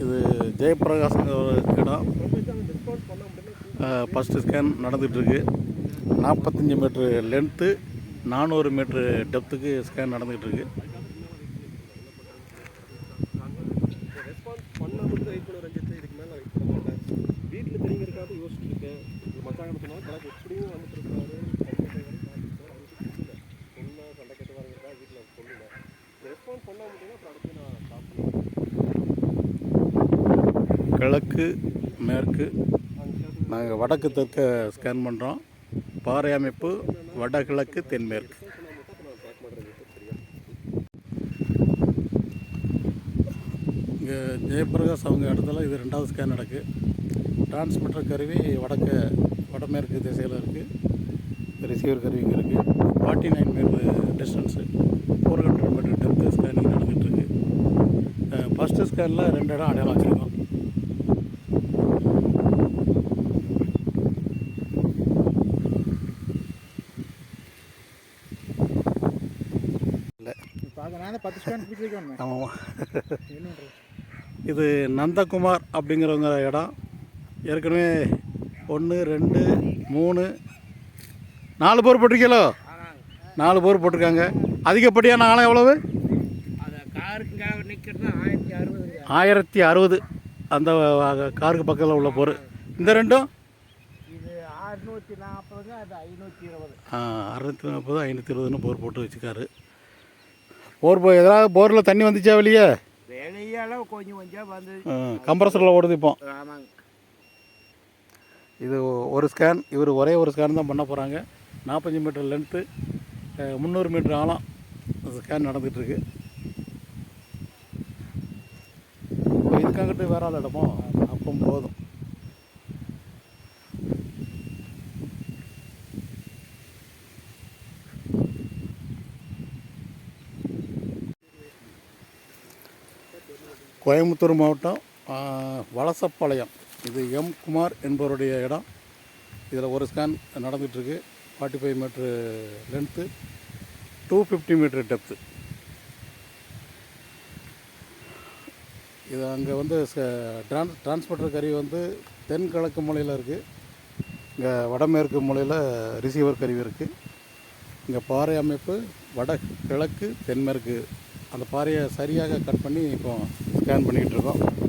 இது ஜெயபிரகாஷ்ங்கிற ஒரு இடம் ஃபஸ்ட்டு ஸ்கேன் நடந்துகிட்ருக்கு. நாற்பத்தஞ்சி மீட்ரு லென்த்து நானூறு மீட்ரு டெப்த்துக்கு ஸ்கேன் நடந்துகிட்டு இருக்கு ரெஸ்பான்ஸ் யோசிச்சுருக்கேன் மட்டும் வெயிட் பண்ண ரஞ்சித் இதுக்கு கிழக்கு மேற்கு நாங்கள் வடக்கு தெற்க ஸ்கேன் பண்ணுறோம் பாறை அமைப்பு வடகிழக்கு தென்மேற்கு. இங்கே ஜெயபிரகாஷ் அவங்க இடத்துல இது ரெண்டாவது ஸ்கேன் நடக்கு. டிரான்ஸ்மிட்டர் கருவி வடக்கு வடமேற்கு திசையில் இருக்குது ரிசீவர் கருவி இங்கே இருக்குது forty nine metre distance four hundred metre depth scanning நடந்துகிட்ருக்கு ஃபஸ்ட்டு ஸ்கேனில் ரெண்டு இடம் அடையாளம் வச்சுருக்கோம். நான் பத்து ஆமாம் இது நந்தகுமார் அப்படிங்கிறவங்க இடம். ஏற்கனவே ஒன்று ரெண்டு மூணு நாலு போர் போட்டிருக்கீங்களோ? நாலு போர் போட்டிருக்காங்க. அதிகப்படியான ஆழம் எவ்வளவு? ஆயிரத்தி அறுபது அந்த காருக்கு பக்கத்தில் உள்ள போர். இந்த ரெண்டும்? இது அறுநூற்றி நாற்பது அது ஐநூற்றி இருபது. அறுநூத்தி நாற்பது ஐநூற்றி இருபதுன்னு போர் போட்டு வச்சுக்காரு. போர் போ எதாவது போரில் தண்ணி வந்துச்சா வெளியே? வெளியெல்லாம் கொஞ்சம் கொஞ்சம் வந்து கம்ப்ரஸரில் ஓடுது இப்போ. இது ஒரு ஸ்கேன் இவர் ஒரே ஒரு ஸ்கேன் தான் பண்ண போகிறாங்க நாற்பத்தஞ்சு மீட்டர் லென்த்து முந்நூறு மீட்டர் ஆழம் ஸ்கேன் நடந்துகிட்ருக்கு இதுக்காங்கிட்டு வேற ஆள் இடமோ அப்போ போதும். கோயம்புத்தூர் மாவட்டம் வலசப்பாளையம். இது எம் குமார் என்பவருடைய இடம். இதில் ஒரு ஸ்கேன் நடந்துகிட்ருக்கு forty five metre length two fifty metre depth இது அங்கே வந்து ட்ரான்ஸ் டிரான்ஸ்மிட்டர் கருவி வந்து தென்கிழக்கு மூலையில் இருக்குது இங்கே வடமேற்கு மூலையில் ரிசீவர் கருவி இருக்குது இங்கே பாறை அமைப்பு வட கிழக்கு தென்மேற்கு. அந்த பாறையை சரியாக கட் பண்ணி இப்போ ஸ்கேன் பண்ணிக்கிட்டு இருக்கோம்.